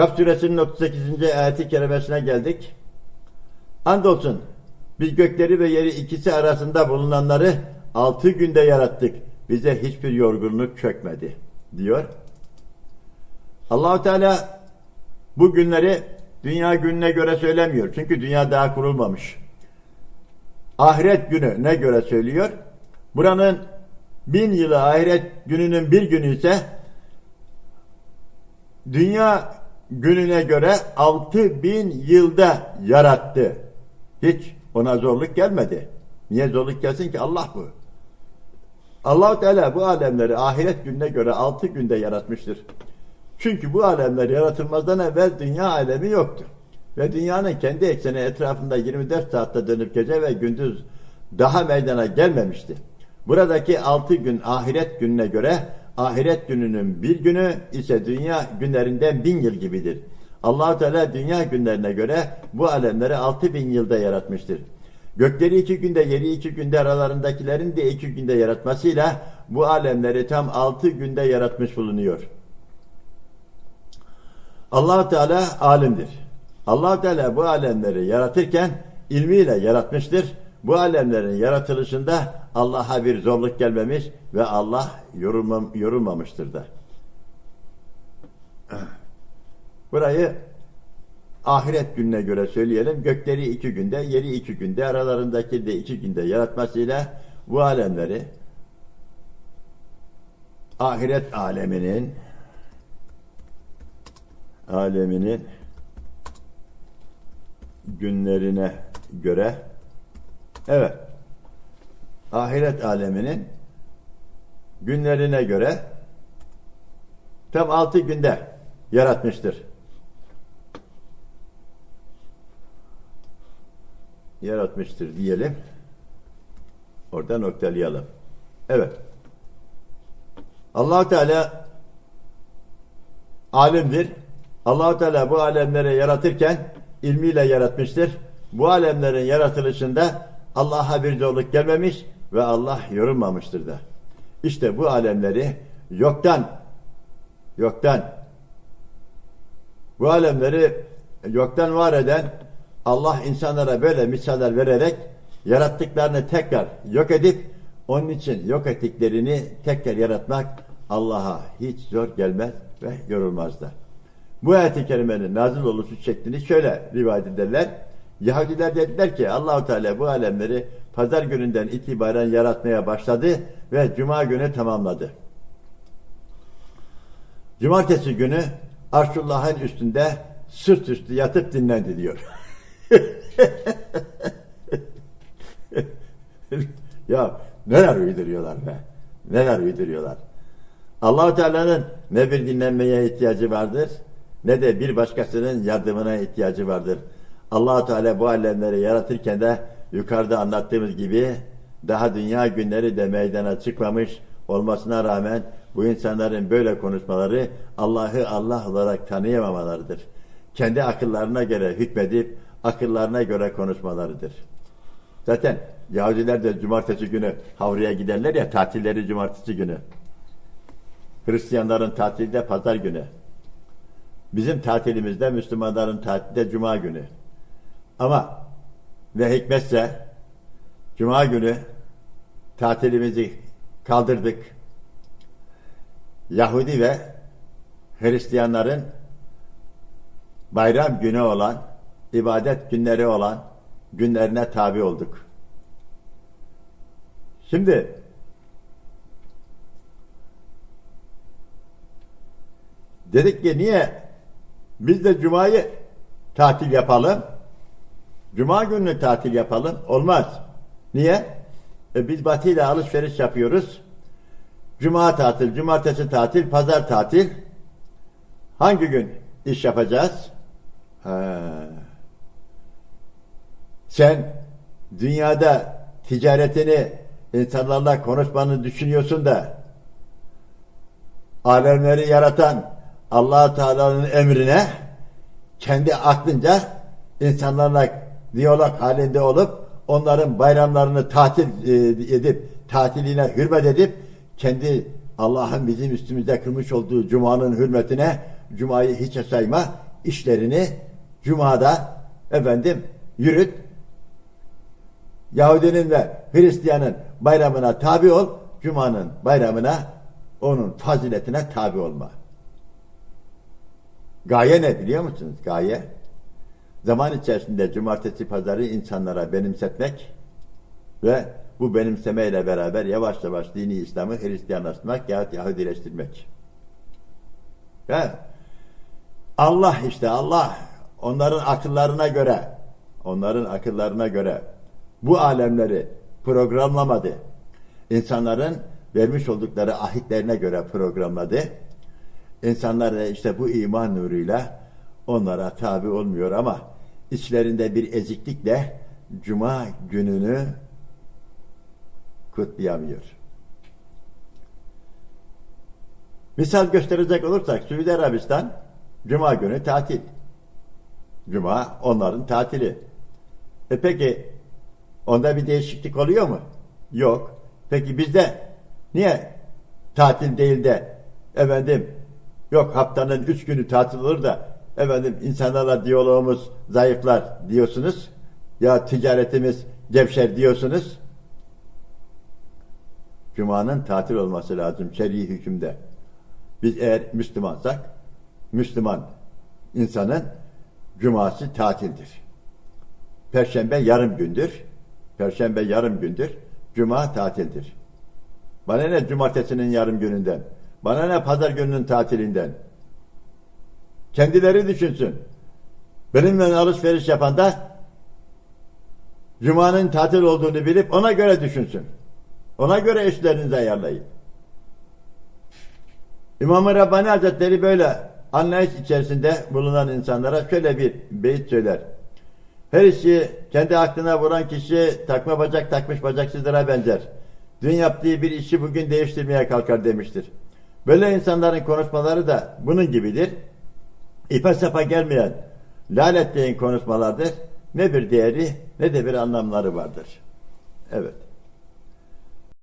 Kaf suresinin 38. ayeti kerimesine geldik. Andolsun biz gökleri ve yeri ikisi arasında bulunanları altı günde yarattık. Bize hiçbir yorgunluk çökmedi diyor. Allahu Teala bu günleri dünya gününe göre söylemiyor. Çünkü dünya daha kurulmamış. Ahiret günü ne göre söylüyor? Buranın bin yılı ahiret gününün bir günü ise dünya gününe göre altı bin yılda yarattı. Hiç ona zorluk gelmedi. Niye zorluk gelsin ki? Allah bu. allah Teala bu alemleri ahiret gününe göre altı günde yaratmıştır. Çünkü bu alemler yaratılmazdan evvel dünya alemi yoktu. Ve dünyanın kendi ekseni etrafında 24 saatte dönüp gece ve gündüz daha meydana gelmemişti. Buradaki altı gün ahiret gününe göre ahiret gününün bir günü ise dünya günlerinden bin yıl gibidir. allah Teala dünya günlerine göre bu alemleri altı bin yılda yaratmıştır. Gökleri iki günde, yeri iki günde, aralarındakilerin de iki günde yaratmasıyla bu alemleri tam altı günde yaratmış bulunuyor. allah Teala alimdir. allah Teala bu alemleri yaratırken ilmiyle yaratmıştır. Bu alemlerin yaratılışında Allah'a bir zorluk gelmemiş ve Allah yorulmam, yorulmamıştır da. Burayı ahiret gününe göre söyleyelim. Gökleri iki günde, yeri iki günde, aralarındaki de iki günde yaratmasıyla bu alemleri ahiret aleminin aleminin günlerine göre evet ahiret aleminin günlerine göre tam altı günde yaratmıştır. Yaratmıştır diyelim. Orada noktalayalım. Evet. allah Teala alimdir. allah Teala bu alemleri yaratırken ilmiyle yaratmıştır. Bu alemlerin yaratılışında Allah'a bir zorluk gelmemiş ve Allah yorulmamıştır da. İşte bu alemleri yoktan yoktan bu alemleri yoktan var eden Allah insanlara böyle misaller vererek yarattıklarını tekrar yok edip onun için yok ettiklerini tekrar yaratmak Allah'a hiç zor gelmez ve yorulmaz da. Bu ayet-i kerimenin nazil oluşu şeklini şöyle rivayet ederler. Yahudiler dediler ki Allahu Teala bu alemleri pazar gününden itibaren yaratmaya başladı ve cuma günü tamamladı. Cumartesi günü Arşullah'ın üstünde sırt üstü yatıp dinlendi diyor. ya neler uyduruyorlar be. Neler uyduruyorlar. Allahu Teala'nın ne bir dinlenmeye ihtiyacı vardır ne de bir başkasının yardımına ihtiyacı vardır. Allah Teala bu alemleri yaratırken de yukarıda anlattığımız gibi daha dünya günleri de meydana çıkmamış olmasına rağmen bu insanların böyle konuşmaları Allah'ı Allah olarak tanıyamamalarıdır. Kendi akıllarına göre hükmedip akıllarına göre konuşmalarıdır. Zaten Yahudiler de cumartesi günü havriye giderler ya tatilleri cumartesi günü. Hristiyanların tatili de pazar günü. Bizim tatilimizde Müslümanların tatili de cuma günü. Ama ne hikmetse cuma günü tatilimizi kaldırdık. Yahudi ve Hristiyanların bayram günü olan, ibadet günleri olan günlerine tabi olduk. Şimdi dedik ki niye biz de cumayı tatil yapalım? Cuma günü tatil yapalım. Olmaz. Niye? E biz Batı ile alışveriş yapıyoruz. Cuma tatil, cumartesi tatil, pazar tatil. Hangi gün iş yapacağız? Ha. Sen dünyada ticaretini insanlarla konuşmanı düşünüyorsun da alemleri yaratan allah Teala'nın emrine kendi aklınca insanlarla diyalog halinde olup onların bayramlarını tatil e, edip tatiline hürmet edip kendi Allah'ın bizim üstümüzde kılmış olduğu Cuma'nın hürmetine Cuma'yı hiçe sayma işlerini Cuma'da efendim yürüt. Yahudinin ve Hristiyanın bayramına tabi ol. Cuma'nın bayramına onun faziletine tabi olma. Gaye ne biliyor musunuz? Gaye zaman içerisinde cumartesi pazarı insanlara benimsetmek ve bu benimsemeyle beraber yavaş yavaş dini İslam'ı Hristiyanlaştırmak yahut Yahudileştirmek. Ve Allah işte Allah onların akıllarına göre onların akıllarına göre bu alemleri programlamadı. İnsanların vermiş oldukları ahitlerine göre programladı. İnsanlar da işte bu iman nuruyla onlara tabi olmuyor ama içlerinde bir eziklikle cuma gününü kutlayamıyor. Misal gösterecek olursak Suudi Arabistan cuma günü tatil. Cuma onların tatili. E peki onda bir değişiklik oluyor mu? Yok. Peki bizde niye tatil değil de efendim yok haftanın üç günü tatil olur da efendim insanlarla diyalogumuz zayıflar diyorsunuz. Ya ticaretimiz gevşer diyorsunuz. Cuma'nın tatil olması lazım şer'i hükümde. Biz eğer Müslümansak Müslüman insanın cuması tatildir. Perşembe yarım gündür. Perşembe yarım gündür. Cuma tatildir. Bana ne cumartesinin yarım gününden? Bana ne pazar gününün tatilinden? Kendileri düşünsün. Benimle alışveriş yapan da Cuma'nın tatil olduğunu bilip ona göre düşünsün. Ona göre işlerinizi ayarlayın. İmam-ı Rabbani Hazretleri böyle anlayış içerisinde bulunan insanlara şöyle bir beyit söyler. Her işi kendi aklına vuran kişi takma bacak takmış bacaksızlara benzer. Dün yaptığı bir işi bugün değiştirmeye kalkar demiştir. Böyle insanların konuşmaları da bunun gibidir. İpe sapa gelmeyen laletleyin konuşmalardır. Ne bir değeri ne de bir anlamları vardır. Evet.